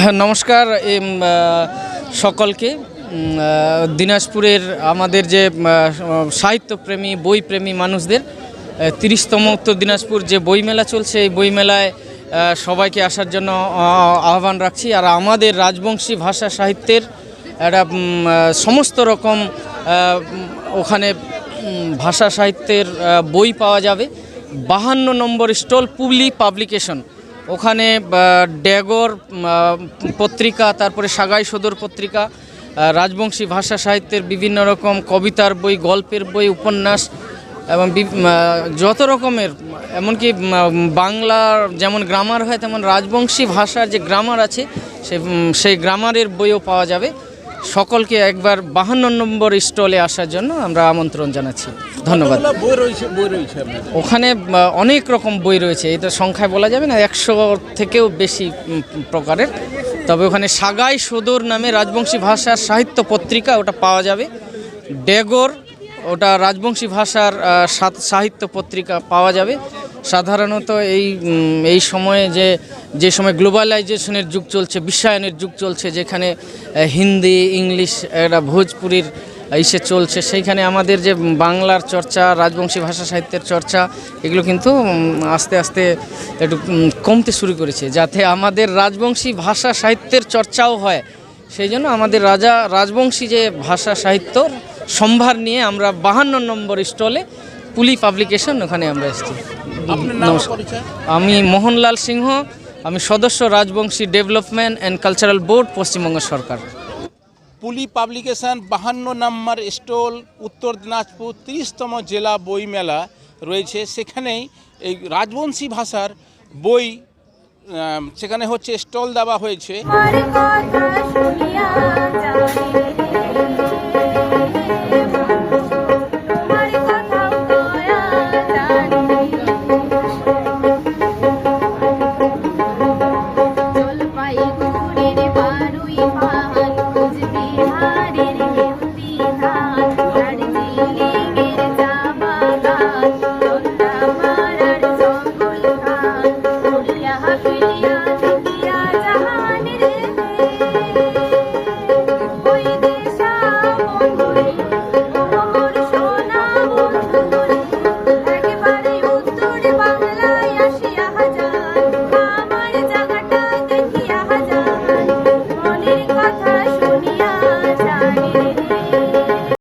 নমস্কার সকলকে। দিনাজপুরের আমাদের যে সাহিত্যপ্রেমী, বইপ্রেমী মানুষদের তিরিশতম উত্তর দিনাজপুর যে বইমেলা চলছে, এই বইমেলায় সবাইকে আসার জন্য আহ্বান রাখছি। আর আমাদের রাজবংশী ভাষা সাহিত্যের একটা সমস্ত রকম ওখানে ভাষা সাহিত্যের বই পাওয়া যাবে। বাহান্ন নম্বর স্টল পুবলি পাবলিকেশন। ওখানে ড্যাগর পত্রিকা, তারপরে সাগাই সদর পত্রিকা রাজবংশী ভাষা সাহিত্যের বিভিন্ন রকম কবিতার বই, গল্পের বই, উপন্যাস, এবং যত রকমের, এমনকি বাংলার যেমন গ্রামার হয়, তেমন রাজবংশী ভাষার যে গ্রামার আছে, সে সেই গ্রামারের বইও পাওয়া যাবে। সকলকে একবার বাহান্ন নম্বর স্টলে আসার জন্য আমরা আমন্ত্রণ জানাচ্ছি। ধন্যবাদ। ওখানে অনেক রকম বই রয়েছে। এটা সংখ্যায় বলা যাবে না একশো থেকেও বেশি প্রকারের। তবে ওখানে সাগাই সদর নামে রাজবংশী ভাষার সাহিত্য পত্রিকা ওটা পাওয়া যাবে। ডেগর ওটা রাজবংশী ভাষার সাহিত্য পত্রিকা পাওয়া যাবে। সাধারণত এই এই সময়ে যে যে সময় গ্লোবালাইজেশনের যুগ চলছে, বিশ্বায়নের যুগ চলছে, যেখানে হিন্দি, ইংলিশ একটা ভোজপুরির ইসে চলছে, সেইখানে আমাদের যে বাংলার চর্চা, রাজবংশী ভাষা সাহিত্যের চর্চা, এগুলো কিন্তু আস্তে আস্তে একটু কমতে শুরু করেছে, যাতে আমাদের রাজবংশী ভাষা সাহিত্যের চর্চাও হয়। সেই জন্য আমাদের রাজা, রাজবংশী যে ভাষা সাহিত্যর সম্ভার নিয়ে আমরা বাহান্ন নম্বর স্টলে পুলি পাবলিকেশন ওখানে আমরা এসেছি। নমস্কার। আমি মোহনলাল সিংহ আমি সদস্য Rajbanshi development and cultural board Paschimbanga সরকার। পুলি পাবলিকেশন বাহান্ন নম্বর স্টল উত্তর দিনাজপুর তিরিশতম জেলা বই মেলা রয়েছে। সেখানেই এই রাজবংশী ভাষার বই সেখানে হচ্ছে স্টল দেওয়া হয়েছে। সুন্দর